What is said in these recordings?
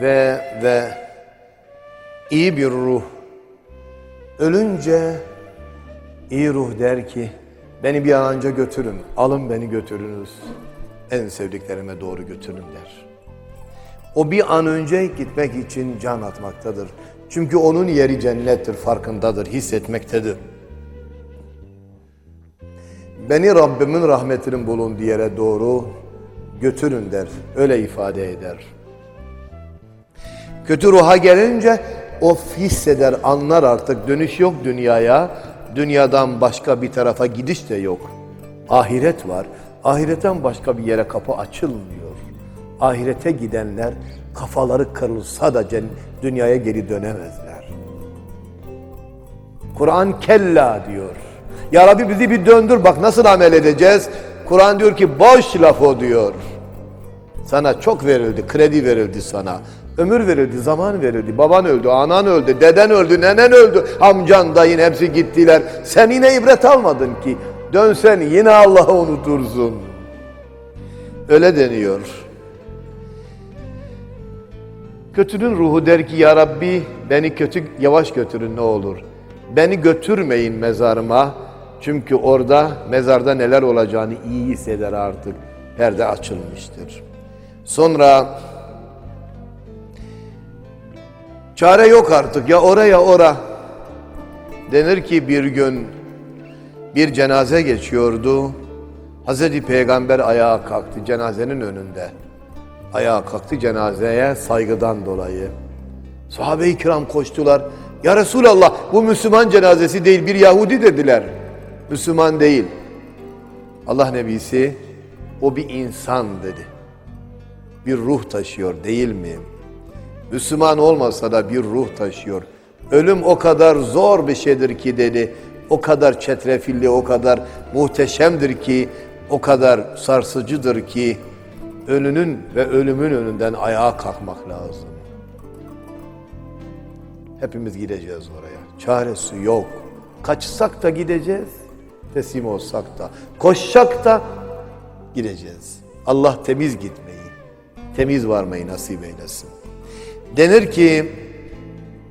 ve ve iyi bir ruh ölünce iyi ruh der ki beni bir an önce götürün, alın beni götürünüz. En sevdiklerime doğru götürün der. O bir an önce gitmek için can atmaktadır. Çünkü onun yeri cennettir, farkındadır, hissetmektedir. Beni Rabbimin rahmetinin bulunduğu yere doğru götürün der. Öyle ifade eder. Kötü ruha gelince o hisseder, anlar artık. Dönüş yok dünyaya. Dünyadan başka bir tarafa gidiş de yok. Ahiret var. Ahiretten başka bir yere kapı açılmıyor. Ahirete gidenler kafaları kırılsa da dünyaya geri dönemezler. Kur'an kella diyor. Ya Rabbi bizi bir döndür bak nasıl amel edeceğiz? Kur'an diyor ki boş laf o diyor. Sana çok verildi, kredi verildi sana. Ömür verildi, zaman verildi. Baban öldü, anan öldü, deden öldü, nenen öldü. Amcan, dayın hepsi gittiler. Sen yine ibret almadın ki. Dönsen yine Allah'ı unutursun. Öyle deniyor. Kötünün ruhu der ki ya Rabbi beni kötü yavaş götürün ne olur. Beni götürmeyin mezarıma. Çünkü orada mezarda neler olacağını iyi hisseder artık. Perde açılmıştır. Sonra çare yok artık ya oraya ora. Denir ki bir gün bir cenaze geçiyordu. Hazreti Peygamber ayağa kalktı cenazenin önünde. Ayağa kalktı cenazeye saygıdan dolayı. Sahabe-i kiram koştular. Ya Resulallah bu Müslüman cenazesi değil bir Yahudi dediler. Müslüman değil. Allah Nebisi o bir insan dedi. Bir ruh taşıyor değil mi? Müslüman olmasa da bir ruh taşıyor. Ölüm o kadar zor bir şeydir ki dedi. O kadar çetrefilli, o kadar muhteşemdir ki, o kadar sarsıcıdır ki ölünün ve ölümün önünden ayağa kalkmak lazım. Hepimiz gideceğiz oraya. Çaresi yok. Kaçsak da gideceğiz, teslim olsak da. Koşsak da gideceğiz. Allah temiz gitmeyi, temiz varmayı nasip eylesin. Denir ki,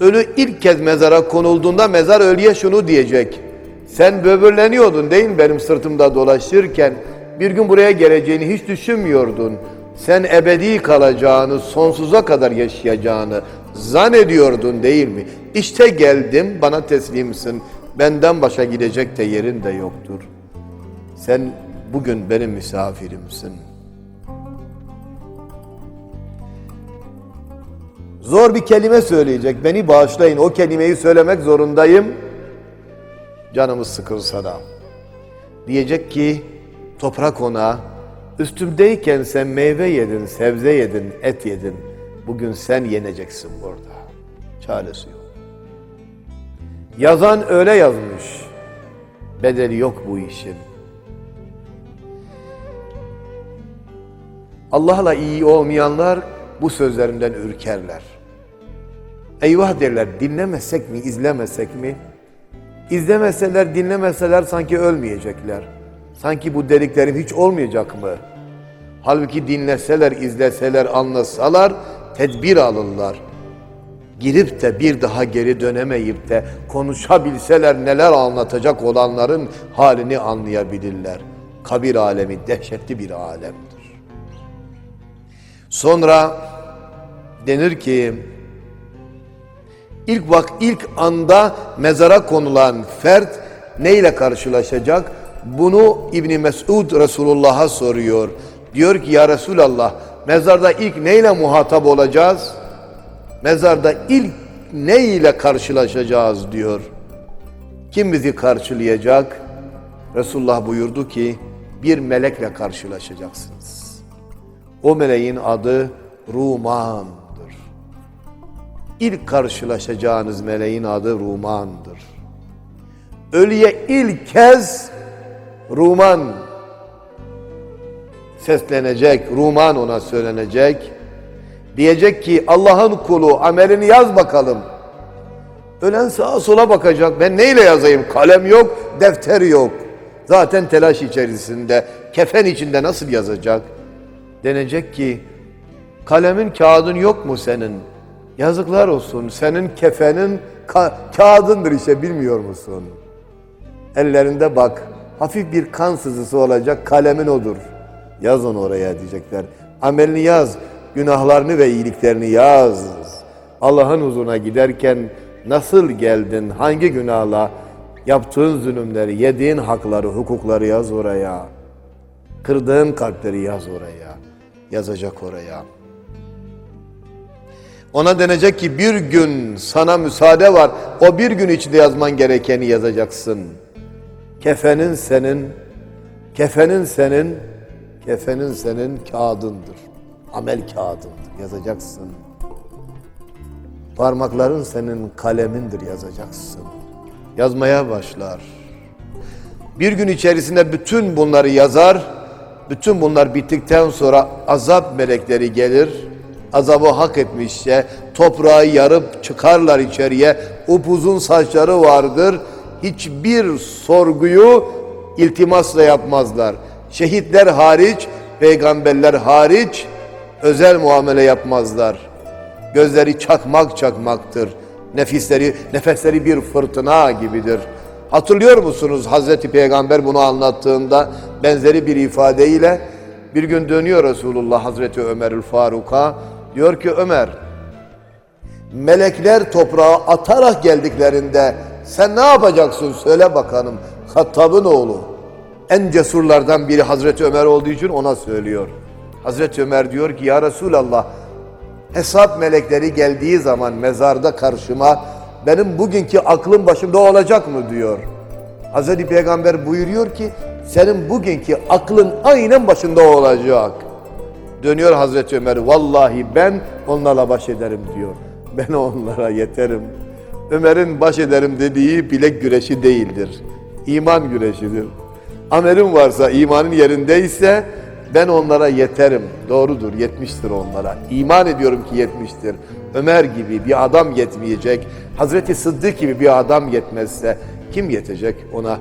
ölü ilk kez mezara konulduğunda mezar ölüye şunu diyecek. Sen böbürleniyordun değil mi benim sırtımda dolaşırken? Bir gün buraya geleceğini hiç düşünmüyordun. Sen ebedi kalacağını, sonsuza kadar yaşayacağını zannediyordun değil mi? İşte geldim, bana teslimsin. Benden başa gidecek de yerin de yoktur. Sen bugün benim misafirimsin. Zor bir kelime söyleyecek. Beni bağışlayın. O kelimeyi söylemek zorundayım. Canımız sıkılsa da. Diyecek ki toprak ona üstümdeyken sen meyve yedin, sebze yedin, et yedin. Bugün sen yeneceksin burada. Çaresi yok. Yazan öyle yazmış. Bedeli yok bu işin. Allah'la iyi olmayanlar bu sözlerimden ürkerler. Eyvah derler dinlemesek mi, izlemesek mi? İzlemeseler, dinlemeseler sanki ölmeyecekler. Sanki bu dediklerim hiç olmayacak mı? Halbuki dinleseler, izleseler, anlasalar tedbir alırlar. Girip de bir daha geri dönemeyip de konuşabilseler neler anlatacak olanların halini anlayabilirler. Kabir alemi dehşetli bir alemdir. Sonra denir ki ilk vak ilk anda mezara konulan fert neyle karşılaşacak? Bunu İbni Mesud Resulullah'a soruyor. Diyor ki ya Resulallah mezarda ilk neyle muhatap olacağız? Mezarda ilk ne ile karşılaşacağız diyor. Kim bizi karşılayacak? Resulullah buyurdu ki bir melekle karşılaşacaksınız. O meleğin adı Ruman'dır. İlk karşılaşacağınız meleğin adı Ruman'dır. Ölüye ilk kez Ruman seslenecek, Ruman ona söylenecek. Diyecek ki Allah'ın kulu amelini yaz bakalım. Ölen sağa sola bakacak. Ben neyle yazayım? Kalem yok, defter yok. Zaten telaş içerisinde, kefen içinde nasıl yazacak? Denecek ki Kalemin kağıdın yok mu senin? Yazıklar olsun. Senin kefenin ka- kağıdındır işte bilmiyor musun? Ellerinde bak. Hafif bir kan sızısı olacak. Kalemin odur. Yaz onu oraya diyecekler. Amelini yaz. Günahlarını ve iyiliklerini yaz. Allah'ın huzuruna giderken nasıl geldin? Hangi günahla? Yaptığın zulümleri, yediğin hakları, hukukları yaz oraya. Kırdığın kalpleri yaz oraya. Yazacak oraya. Ona denecek ki bir gün sana müsaade var. O bir gün içinde yazman gerekeni yazacaksın. Kefenin senin, kefenin senin, kefenin senin kağıdındır. Amel kağıdındır. Yazacaksın. Parmakların senin kalemindir yazacaksın. Yazmaya başlar. Bir gün içerisinde bütün bunları yazar. Bütün bunlar bittikten sonra azap melekleri gelir. Azabı hak etmişse toprağı yarıp çıkarlar içeriye. Upuzun saçları vardır. Hiçbir sorguyu iltimasla yapmazlar. Şehitler hariç, peygamberler hariç özel muamele yapmazlar. Gözleri çakmak çakmaktır. Nefisleri, nefesleri bir fırtına gibidir. Hatırlıyor musunuz Hazreti Peygamber bunu anlattığında benzeri bir ifadeyle bir gün dönüyor Resulullah Hazreti Ömerül Faruk'a diyor ki Ömer melekler toprağa atarak geldiklerinde sen ne yapacaksın söyle bakalım Hattab'ın oğlu en cesurlardan biri Hazreti Ömer olduğu için ona söylüyor. Hazreti Ömer diyor ki ya Resulallah hesap melekleri geldiği zaman mezarda karşıma benim bugünkü aklım başımda olacak mı diyor. Hazreti Peygamber buyuruyor ki senin bugünkü aklın aynen başında olacak. Dönüyor Hazreti Ömer vallahi ben onlarla baş ederim diyor. Ben onlara yeterim. Ömer'in baş ederim dediği bilek güreşi değildir. İman güreşidir. Amelin varsa imanın yerindeyse ben onlara yeterim. Doğrudur yetmiştir onlara. İman ediyorum ki yetmiştir. Ömer gibi bir adam yetmeyecek. Hazreti Sıddık gibi bir adam yetmezse kim yetecek ona?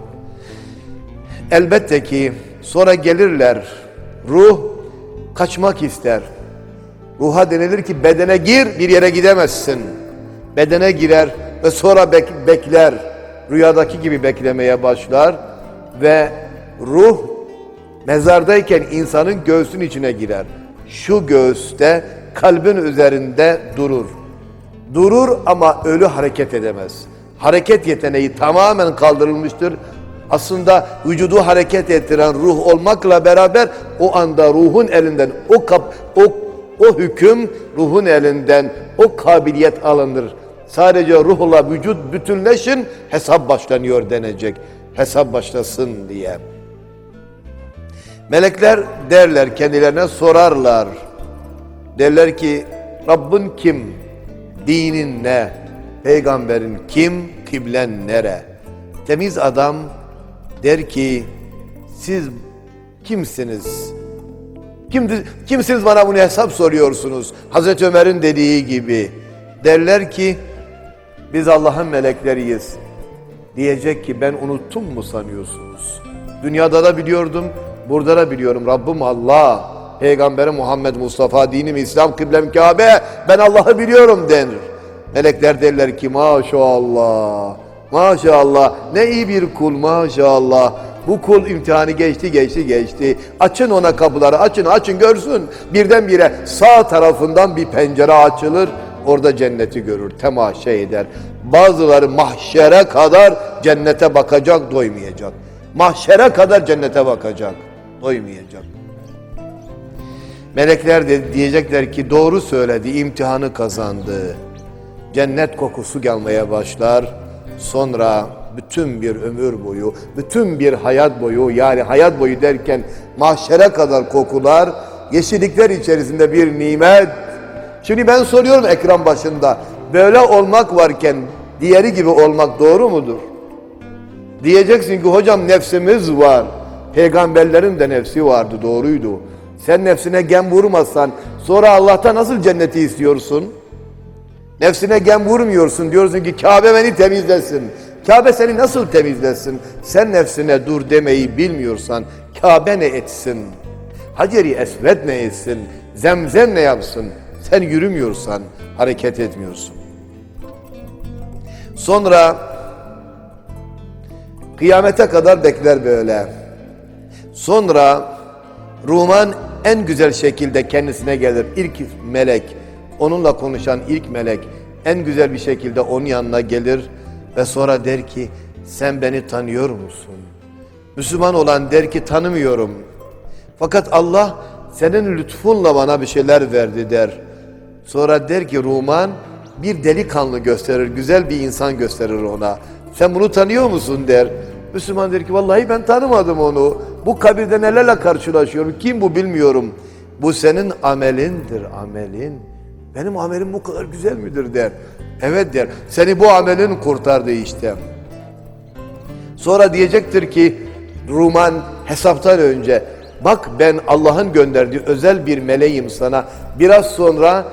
Elbette ki sonra gelirler. Ruh kaçmak ister. Ruha denilir ki bedene gir bir yere gidemezsin. Bedene girer ve sonra bek- bekler. Rüyadaki gibi beklemeye başlar ve ruh mezardayken insanın göğsün içine girer. Şu göğüste kalbin üzerinde durur. Durur ama ölü hareket edemez. Hareket yeteneği tamamen kaldırılmıştır. Aslında vücudu hareket ettiren ruh olmakla beraber o anda ruhun elinden o kap o o hüküm ruhun elinden o kabiliyet alınır. Sadece ruhla vücut bütünleşin hesap başlanıyor denecek. Hesap başlasın diye. Melekler derler kendilerine sorarlar. Derler ki Rabbin kim? Dinin ne? Peygamberin kim? Kiblen nere? Temiz adam der ki siz kimsiniz? Kimdi, kimsiniz bana bunu hesap soruyorsunuz? Hazreti Ömer'in dediği gibi. Derler ki biz Allah'ın melekleriyiz. Diyecek ki ben unuttum mu sanıyorsunuz? Dünyada da biliyordum, burada da biliyorum. Rabbim Allah, Peygamberi Muhammed Mustafa, dinim İslam, kıblem Kabe. Ben Allah'ı biliyorum denir. Melekler derler ki maşallah, maşallah ne iyi bir kul maşallah. Bu kul imtihanı geçti geçti geçti. Açın ona kapıları açın açın görsün. Birdenbire sağ tarafından bir pencere açılır. Orada cenneti görür, temaşa eder. Bazıları mahşere kadar cennete bakacak, doymayacak. Mahşere kadar cennete bakacak, doymayacak. Melekler de diyecekler ki doğru söyledi, imtihanı kazandı. Cennet kokusu gelmeye başlar. Sonra bütün bir ömür boyu, bütün bir hayat boyu yani hayat boyu derken mahşere kadar kokular, yeşillikler içerisinde bir nimet. Şimdi ben soruyorum ekran başında, böyle olmak varken diğeri gibi olmak doğru mudur? Diyeceksin ki hocam nefsimiz var. Peygamberlerin de nefsi vardı doğruydu. Sen nefsine gem vurmazsan sonra Allah'tan nasıl cenneti istiyorsun? Nefsine gem vurmuyorsun. Diyorsun ki Kabe beni temizlesin. Kabe seni nasıl temizlesin? Sen nefsine dur demeyi bilmiyorsan Kabe ne etsin? Haceri Esved ne etsin? Zemzem ne yapsın? Sen yürümüyorsan hareket etmiyorsun. Sonra kıyamete kadar bekler böyle. Sonra Ruman en güzel şekilde kendisine gelir. İlk melek, onunla konuşan ilk melek en güzel bir şekilde onun yanına gelir ve sonra der ki sen beni tanıyor musun? Müslüman olan der ki tanımıyorum. Fakat Allah senin lütfunla bana bir şeyler verdi der. Sonra der ki Ruman bir delikanlı gösterir, güzel bir insan gösterir ona. Sen bunu tanıyor musun der. Müslüman der ki vallahi ben tanımadım onu. Bu kabirde nelerle karşılaşıyorum. Kim bu bilmiyorum. Bu senin amelindir amelin. Benim amelim bu kadar güzel midir der. Evet der. Seni bu amelin kurtardı işte. Sonra diyecektir ki Ruman hesaptan önce bak ben Allah'ın gönderdiği özel bir meleğim sana. Biraz sonra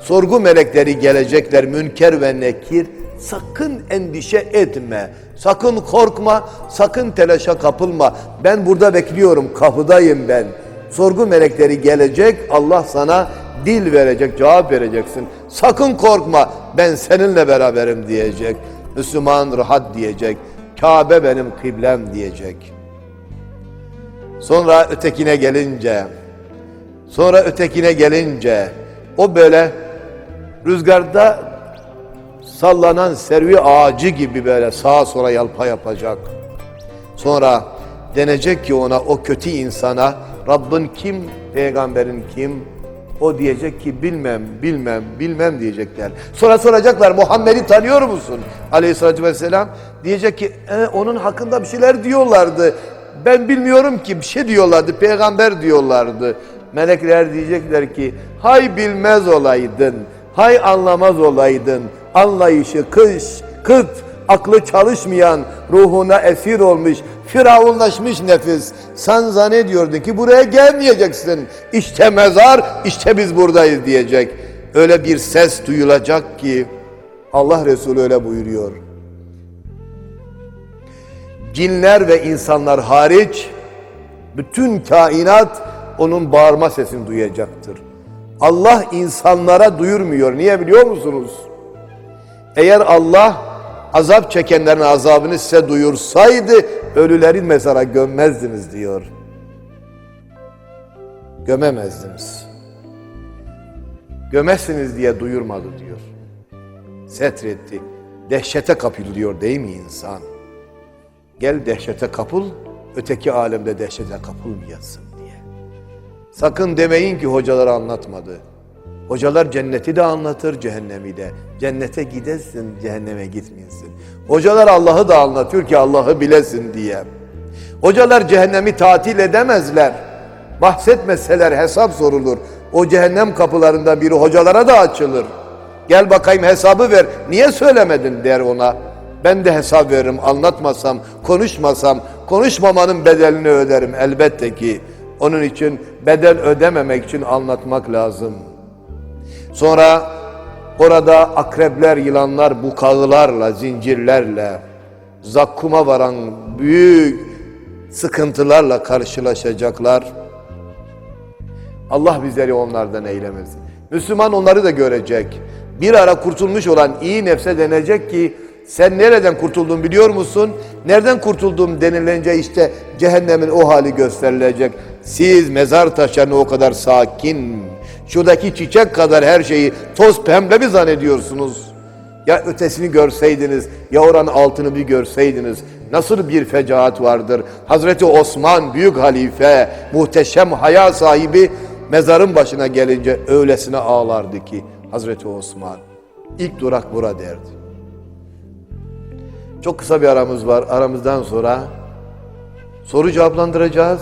sorgu melekleri gelecekler münker ve nekir. Sakın endişe etme. Sakın korkma, sakın telaşa kapılma. Ben burada bekliyorum, kapıdayım ben. Sorgu melekleri gelecek, Allah sana dil verecek, cevap vereceksin. Sakın korkma, ben seninle beraberim diyecek. Müslüman rahat diyecek. Kabe benim kıblem diyecek. Sonra ötekine gelince, sonra ötekine gelince, o böyle rüzgarda sallanan servi ağacı gibi böyle sağa sola yalpa yapacak. Sonra denecek ki ona o kötü insana Rabbin kim, peygamberin kim? O diyecek ki bilmem, bilmem, bilmem diyecekler. Sonra soracaklar Muhammed'i tanıyor musun? Aleyhissalatü vesselam. Diyecek ki e, onun hakkında bir şeyler diyorlardı. Ben bilmiyorum ki bir şey diyorlardı, peygamber diyorlardı. Melekler diyecekler ki hay bilmez olaydın, hay anlamaz olaydın. Anlayışı kış, kıt, aklı çalışmayan, ruhuna esir olmuş, firavunlaşmış nefis. Sen zannediyordun ki buraya gelmeyeceksin. İşte mezar, işte biz buradayız diyecek. Öyle bir ses duyulacak ki Allah Resulü öyle buyuruyor. Cinler ve insanlar hariç bütün kainat onun bağırma sesini duyacaktır. Allah insanlara duyurmuyor. Niye biliyor musunuz? Eğer Allah azap çekenlerin azabını size duyursaydı ölülerin mezara gömmezdiniz diyor. Gömemezdiniz. Gömezsiniz diye duyurmadı diyor. Setretti. Dehşete kapılıyor değil mi insan? Gel dehşete kapıl, öteki alemde dehşete kapılmayasın diye. Sakın demeyin ki hocalar anlatmadı. Hocalar cenneti de anlatır, cehennemi de. Cennete gidesin, cehenneme gitmeyesin. Hocalar Allah'ı da anlatıyor ki Allah'ı bilesin diye. Hocalar cehennemi tatil edemezler. Bahsetmeseler hesap sorulur. O cehennem kapılarında biri hocalara da açılır. Gel bakayım hesabı ver. Niye söylemedin der ona. Ben de hesap veririm. Anlatmasam, konuşmasam, konuşmamanın bedelini öderim elbette ki. Onun için bedel ödememek için anlatmak lazım. Sonra orada akrepler, yılanlar, bukağılarla, zincirlerle, zakkuma varan büyük sıkıntılarla karşılaşacaklar. Allah bizleri onlardan eylemesin. Müslüman onları da görecek. Bir ara kurtulmuş olan iyi nefse denecek ki sen nereden kurtuldun biliyor musun? Nereden kurtuldum denilince işte cehennemin o hali gösterilecek. Siz mezar taşlarını o kadar sakin, şuradaki çiçek kadar her şeyi toz pembe mi zannediyorsunuz? Ya ötesini görseydiniz, ya oranın altını bir görseydiniz, nasıl bir fecaat vardır. Hazreti Osman, büyük halife, muhteşem haya sahibi, mezarın başına gelince öylesine ağlardı ki Hazreti Osman. İlk durak bura derdi. Çok kısa bir aramız var. Aramızdan sonra soru cevaplandıracağız.